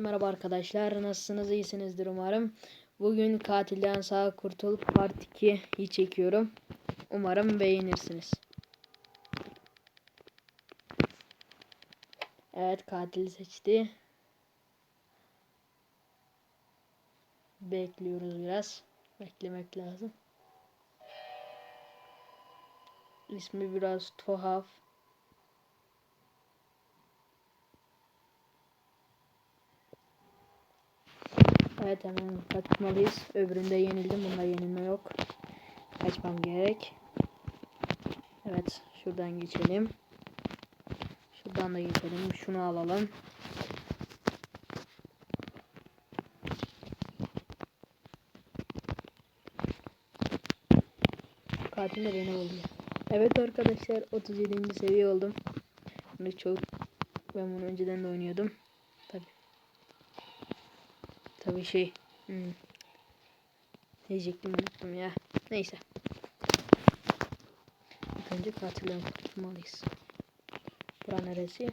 Merhaba arkadaşlar. Nasılsınız? İyisinizdir umarım. Bugün katilden sağ kurtul part 2'yi çekiyorum. Umarım beğenirsiniz. Evet katili seçti. Bekliyoruz biraz. Beklemek lazım. İsmi biraz tuhaf. Evet hemen kaçmalıyız. Öbüründe yenildim. Bunda yenilme yok. Kaçmam gerek. Evet. Şuradan geçelim. Şuradan da geçelim. Şunu alalım. Katil de beni oluyor. Evet arkadaşlar 37. seviye oldum. Bunu çok ben bunu önceden de oynuyordum. Tabi. Tabi şey. Hmm. Diyecektim unuttum ya. Neyse. İlk önce katilden kurtulmalıyız. Bura neresi?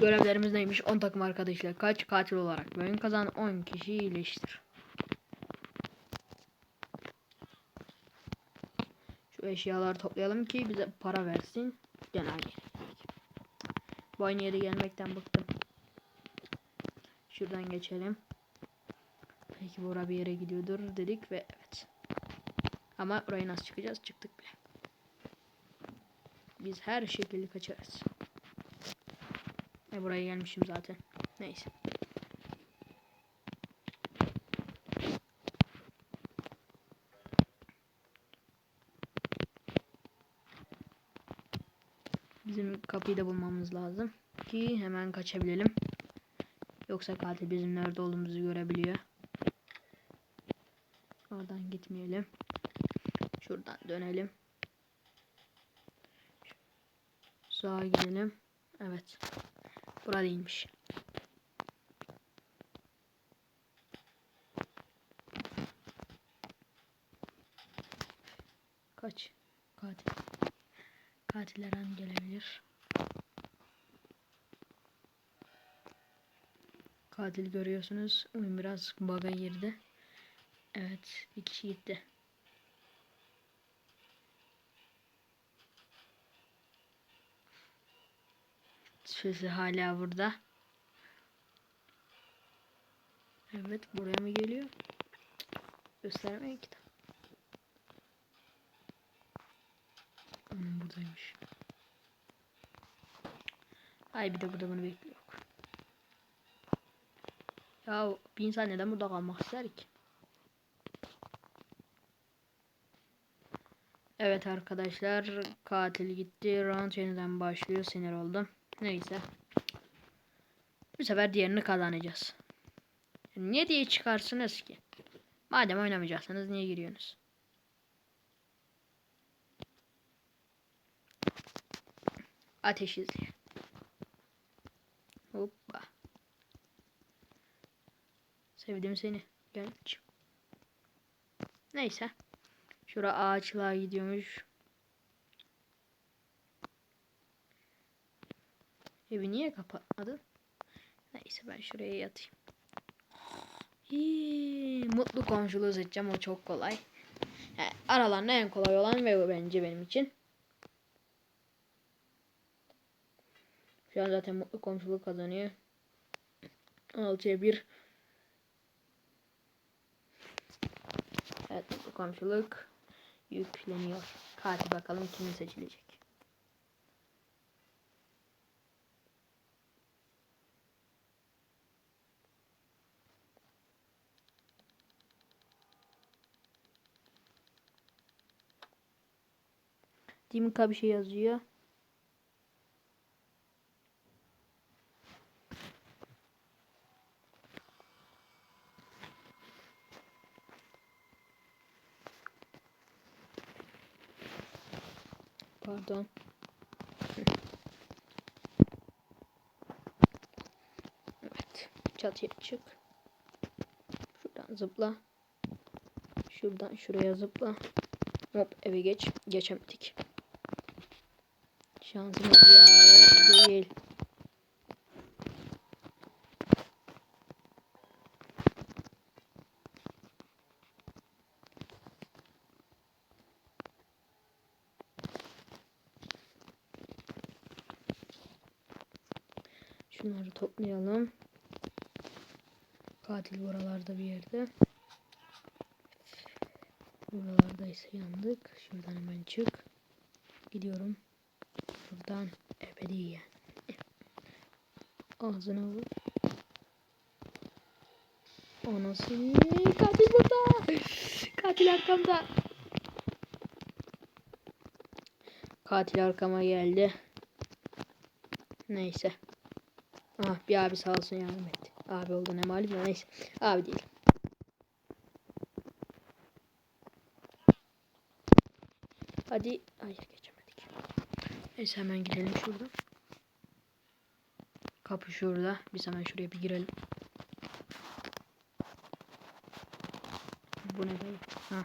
Görevlerimiz neymiş? 10 takım arkadaşıyla kaç katil olarak oyun kazan 10 kişi iyileştir. Şu eşyaları toplayalım ki bize para versin. Genel Bu aynı yere gelmekten bıktım. Şuradan geçelim. Peki bura bir yere gidiyordur dedik ve evet. Ama burayı nasıl çıkacağız? Çıktık bile. Biz her şekilde kaçarız. E buraya gelmişim zaten. Neyse. Bizim kapıyı da bulmamız lazım. Ki hemen kaçabilelim. Yoksa katil bizim nerede olduğumuzu görebiliyor. Oradan gitmeyelim. Şuradan dönelim. Sağa gidelim. Evet. Bura. Kaç. Katil. Katiller an gelebilir. Katil görüyorsunuz. Oyun biraz bug'a girdi. Evet. Bir kişi gitti. Sesi hala burada. Evet. Buraya mı geliyor? Göstermeyin ki. Hmm, buradaymış. Ay bir de burada bunu bekliyor. Ya bir insan neden burada kalmak ister ki? Evet arkadaşlar katil gitti. Round yeniden başlıyor. Sinir oldum. Neyse. Bu sefer diğerini kazanacağız. Niye diye çıkarsınız ki? Madem oynamayacaksınız niye giriyorsunuz? Ateş izi. Hoppa. Sevdim seni. Gel. Neyse. Şura ağaçlığa gidiyormuş. Evi niye kapatmadı? Neyse ben şuraya yatayım. Hii, mutlu komşuluğu seçeceğim o çok kolay. Yani aralarında en kolay olan ve bence benim için. Şu an zaten mutlu komşuluk kazanıyor. 6'ya 1. Evet mutlu komşuluk yükleniyor. Hadi bakalım kimin seçilecek. Dimka bir şey yazıyor. Pardon. Evet. Çatıya çık. Şuradan zıpla. Şuradan şuraya zıpla. Hop eve geç. Geçemedik. Şansımız ya değil. Şunları toplayalım. Katil buralarda bir yerde. Buralardaysa yandık. Şuradan hemen çık. Gidiyorum. Buradan ebediyen. Ağzına vur. Anasını. Katil burada. Katil arkamda. Katil arkama geldi. Neyse. Ah bir abi sağ olsun yardım etti. Abi oldu ne malum da neyse. Abi değil. Hadi. Hayır geçemedik. Neyse hemen girelim şuradan. Kapı şurada. Biz hemen şuraya bir girelim. Bu ne dayı? Ha.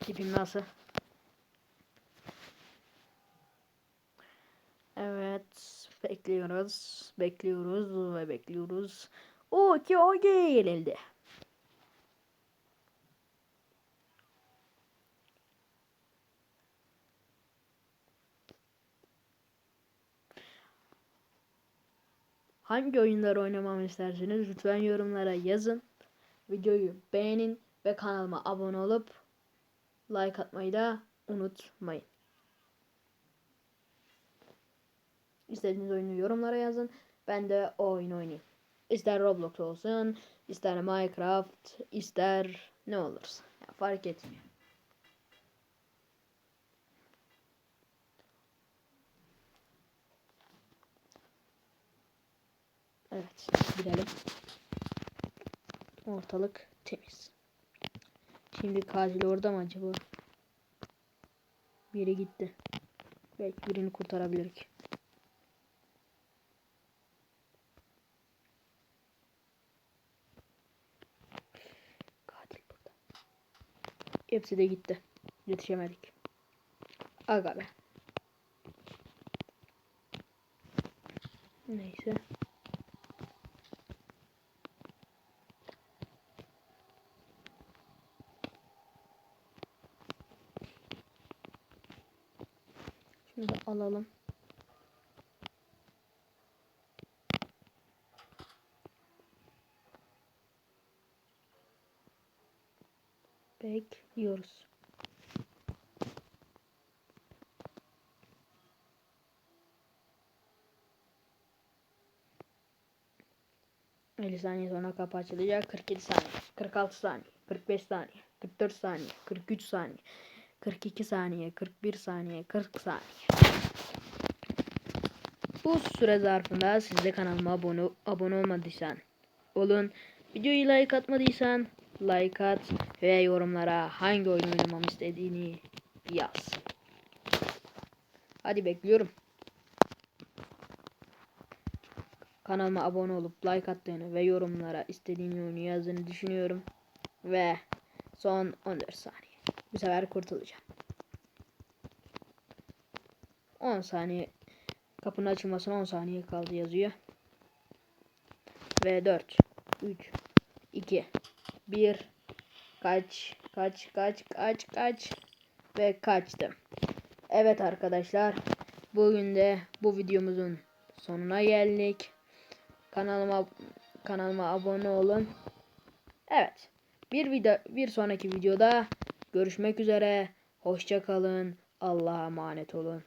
Tipim nasıl? Evet. Bekliyoruz. Bekliyoruz ve bekliyoruz. Okey okey yenildi. Hangi oyunları oynamamı isterseniz lütfen yorumlara yazın. Videoyu beğenin ve kanalıma abone olup like atmayı da unutmayın. İstediğiniz oyunu yorumlara yazın. Ben de o oyunu oynayayım. İster Roblox olsun, ister Minecraft, ister ne olursa. Ya fark etmiyor. Evet, girelim. Ortalık temiz. Şimdi katil orada mı acaba? Biri gitti. Belki birini kurtarabilirik. Katil burada. Hepsi de gitti. Yetişemedik. Aga be. Neyse. Şunu da alalım. Bekliyoruz. ...50 saniye sonra kapı açılacak. 47 saniye, 46 saniye, 45 saniye, 44 saniye, 43 saniye, 42 saniye, 41 saniye, 40 saniye. Bu süre zarfında siz de kanalıma abone, abone olmadıysan olun. Videoyu like atmadıysan like at ve yorumlara hangi oyun oynamamı istediğini yaz. Hadi bekliyorum. Kanalıma abone olup like attığını ve yorumlara istediğin oyunu yazdığını düşünüyorum. Ve son 14 saniye. Bu sefer kurtulacağım. 10 saniye kapının açılmasına 10 saniye kaldı yazıyor. Ve 4 3 2 1 kaç kaç kaç kaç kaç ve kaçtım. Evet arkadaşlar bugün de bu videomuzun sonuna geldik. Kanalıma kanalıma abone olun. Evet. Bir video bir sonraki videoda görüşmek üzere. Hoşça kalın. Allah'a emanet olun.